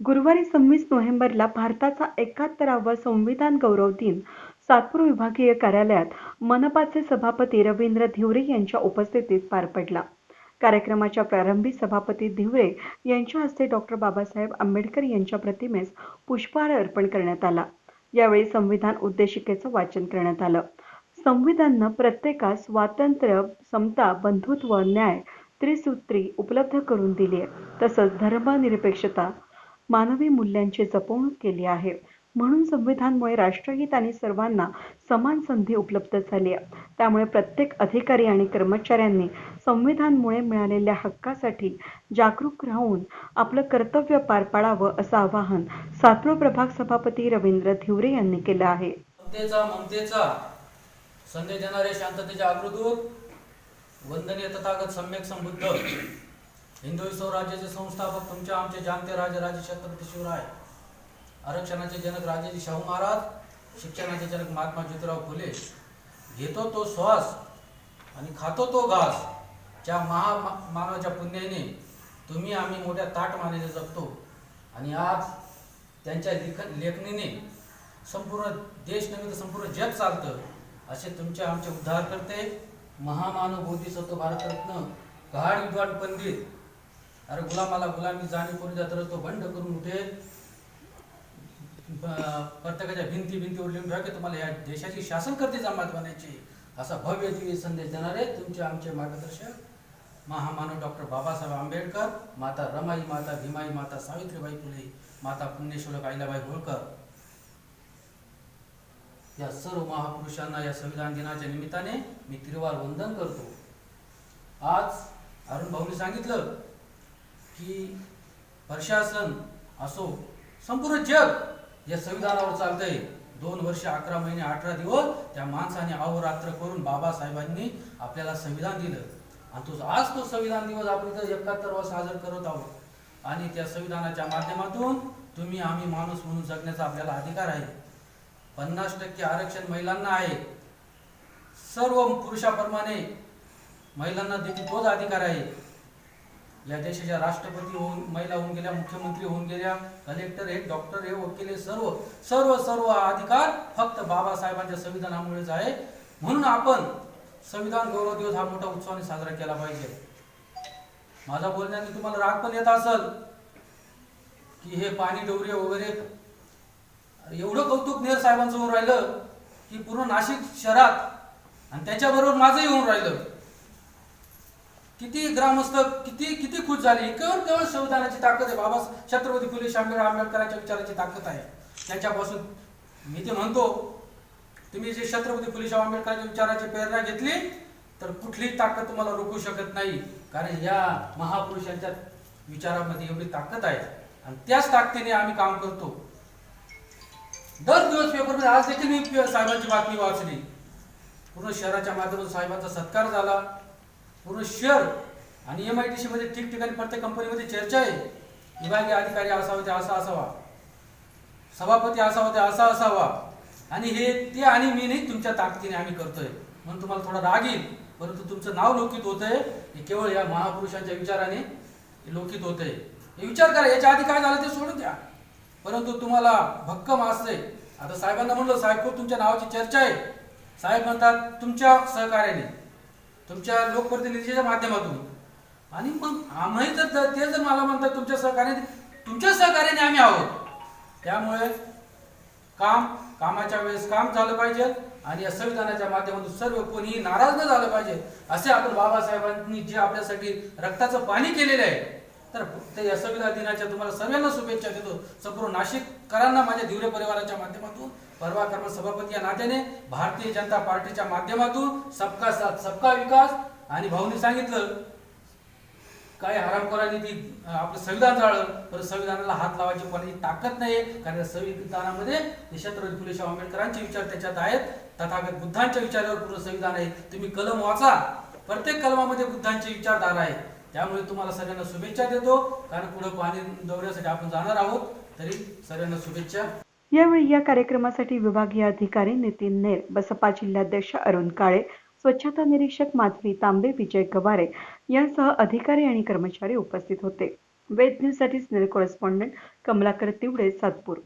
गुरुवारी सव्वीस नोव्हेंबरला भारताचा एकाहत्तरावा संविधान गौरव दिन सातपूर विभागीय कार्यालयात मनपाचे सभापती रवींद्र धिवरे यांच्या उपस्थितीत पार पडला. कार्यक्रमाच्या प्रारंभी सभापती धिवरे यांच्या हस्ते डॉक्टर बाबासाहेब आंबेडकर यांच्या प्रतिमेस पुष्पहार अर्पण करण्यात आला. यावेळी संविधान उद्देशिकेचं वाचन करण्यात आलं. संविधाननं प्रत्येकास स्वातंत्र्य समता बंधुत्व न्याय त्रिसूत्री उपलब्ध करून दिली आहे तसंच धर्मनिरपेक्षता मानवी मूल्यांची जपवणूक केली आहे. म्हणून संविधानमुळे राष्ट्रहित आणि सर्वांना समान संधी उपलब्ध झाली आहे. त्यामुळे प्रत्येक अधिकारी आणि कर्मचाऱ्यांनी संविधानमुळे मिळालेल्या हक्कासाठी जागरूक राहून आपलं कर्तव्य पार पाडावं असं आवाहन सातपूर प्रभाग सभापती रवींद्र धिवरे यांनी केलं आहे. ममतेचा संदेश देणारे शांततेचे अग्रदूत. वंदनीय तथागत सम्यक संबुद्ध हिंदवी स्वराज्याचे संस्थापक तुमच्या आमचे जाणते राजे राजे छत्रपती शिवराय. आरक्षणाचे जनक राजेजी शाहू महाराज शिक्षणाचे जनक महात्मा ज्योतिराव फुले. घेतो तो श्वास आणि खातो तो घास. ज्या महा मानवाच्या पुण्याने तुम्ही आम्ही मोठ्या ताटमानेने जगतो आणि आज त्यांच्या लिखन लेखणीने संपूर्ण देश नव्हे तर संपूर्ण जग चालतं असे तुमचे आमचे उद्धार करते महामानव बोधिसत्व भारतरत्न गहाड विद्वान पंडित अरे गुलामाला गुलामी जाणी कोणी तर तो बंड करून उठे प्रत्येकाच्या भिंती भिंतीवर लिहून ठेवा की तुम्हाला या देशाची शासनकर्ते जमात बनायची. असा भव्य दिव्य संदेश देणारे तुमचे आमचे मार्गदर्शक महामानव डॉक्टर बाबासाहेब आंबेडकर माता रमाई माता भीमाई माता सावित्रीबाई फुले माता पुण्यशोलक अहिल्याबाई होळकर. या सर्व महापुरुषांना या संविधान दिनाच्या निमित्ताने मी तिरुवार वंदन करतो. आज अरुण भाऊनी सांगितलं की प्रशासन असो संपूर्ण जग या संविधानावर चालतंय. दोन वर्ष अकरा महिने अठरा दिवस त्या माणसाने अहोरात्र करून बाबासाहेबांनी आपल्याला संविधान दिलं. आणि तो आज तो संविधान दिवस आपण इथं एकाहत्तरवा साजर करत आहोत. आणि त्या संविधानाच्या माध्यमातून तुम्ही आम्ही माणूस म्हणून जगण्याचा आपल्याला अधिकार आहे. पन्नास टक्के आरक्षण महिलांना आहे. सर्व पुरुषाप्रमाणे महिलांना देखील तोच अधिकार आहे. या देशाच्या राष्ट्रपती होऊन महिला होऊन गेल्या मुख्यमंत्री होऊन गेल्या कलेक्टर हे डॉक्टर हे वकील हे सर्व सर्व सर्व अधिकार फक्त बाबासाहेबांच्या संविधानामुळेच आहे. म्हणून आपण संविधान गौरव दिवस हा मोठा उत्सवाने साजरा केला पाहिजे. माझा बोलण्याने तुम्हाला राग पण येत असेल की हे पाणी डोरे वगैरे एवढं कौतुक नेर साहेबांचं होऊन राहिलं की पूर्ण नाशिक शहरात आणि त्याच्याबरोबर माझंही होऊन राहिलं. किती ग्रामस्थ किती किती खुश झाले? केवळ केवळ संविधानाची ताकद आहे. बाबा छत्रपती फुले शांबे आंबेडकरांच्या विचाराची ताकद आहे. त्यांच्यापासून मी ते म्हणतो तुम्ही जे छत्रपती फुले आंबेडकरांच्या विचाराची प्रेरणा घेतली तर कुठलीही ताकद तुम्हाला रोखू शकत नाही. कारण या महापुरुषांच्या विचारामध्ये एवढी ताकद आहे. आणि त्याच ताकदीने आम्ही काम करतो. दर दिवस पेपरमध्ये आज देखील मी साहेबांची बातमी वाचली. पूर्ण शहराच्या माध्यमातून साहेबांचा सत्कार झाला. पूर्ण शहर आणि एम आय टी सी मध्ये ठिकठिकाणी प्रत्येक कंपनीमध्ये चर्चा आहे. विभागीय अधिकारी असावा ते असा असावा. सभापती असावा ते असा असावा. आणि हे ते आणि मी नाही तुमच्या ताकदीने आम्ही करतोय. म्हणून तुम्हाला थोडा राग येईल परंतु तुमचं नाव लौकित होतंय. हे केवळ या महापुरुषांच्या विचाराने लोकित लौकित होतंय. हे विचार करा याच्या आधी काय झालं ते सोडून द्या. परंतु तुम्हाला भक्कम असते आता साहेबांना म्हणलं साहेब खूप तुमच्या नावाची चर्चा आहे. साहेब म्हणतात तुमच्या सहकार्याने. तुमच्या लोकप्रतिनिधीच्या माध्यमातून. आणि मग आम्ही जर ते जर मला म्हणतात तुमच्या सहकार्याने तुमच्या सहकार्याने आम्ही आहोत. त्यामुळे काम कामाच्या वेळेस काम झालं पाहिजे आणि या संविधानाच्या माध्यमातून सर्व कोणीही नाराज न झालं पाहिजे असे आपण बाबासाहेबांनी जे आपल्यासाठी रक्ताचं पाणी केलेलं आहे तर या संविधान दिनाच्या तुम्हाला सर्वांना शुभेच्छा देतो. संपूर्ण नाशिककरांना माझ्या दिवरे परिवाराच्या माध्यमातून परवा कर्म सभापती या नात्याने भारतीय जनता पार्टीच्या माध्यमातून सबका साथ सबका विकास. आणि भाऊनी सांगितलं काय हरामखोरांनी ती आपलं संविधान जाळलं पण संविधानाला हात लावायची कोणाची ताकद नाही कारण संविधानामध्ये हे फुलेशाह आंबेडकरांचे विचार त्याच्यात आहेत. तथागत बुद्धांच्या विचारावर पूर्ण संविधान आहे. तुम्ही कलम वाचा. प्रत्येक कलमामध्ये बुद्धांचे विचारधारा आहे. त्यामुळे तुम्हाला सगळ्यांना शुभेच्छा देतो. कारण पुढे पाणी दौऱ्यासाठी आपण जाणार आहोत. तरी सगळ्यांना शुभेच्छा. यावेळी या कार्यक्रमासाठी विभागीय अधिकारी नितीन नेर बसपा जिल्हाध्यक्ष अरुण काळे स्वच्छता निरीक्षक माधवी तांबे विजय गवारे यांसह अधिकारी आणि कर्मचारी उपस्थित होते. वेद न्यूजसाठी कॉरेस्पॉन्डंट कमलाकर तिवडे सातपूर.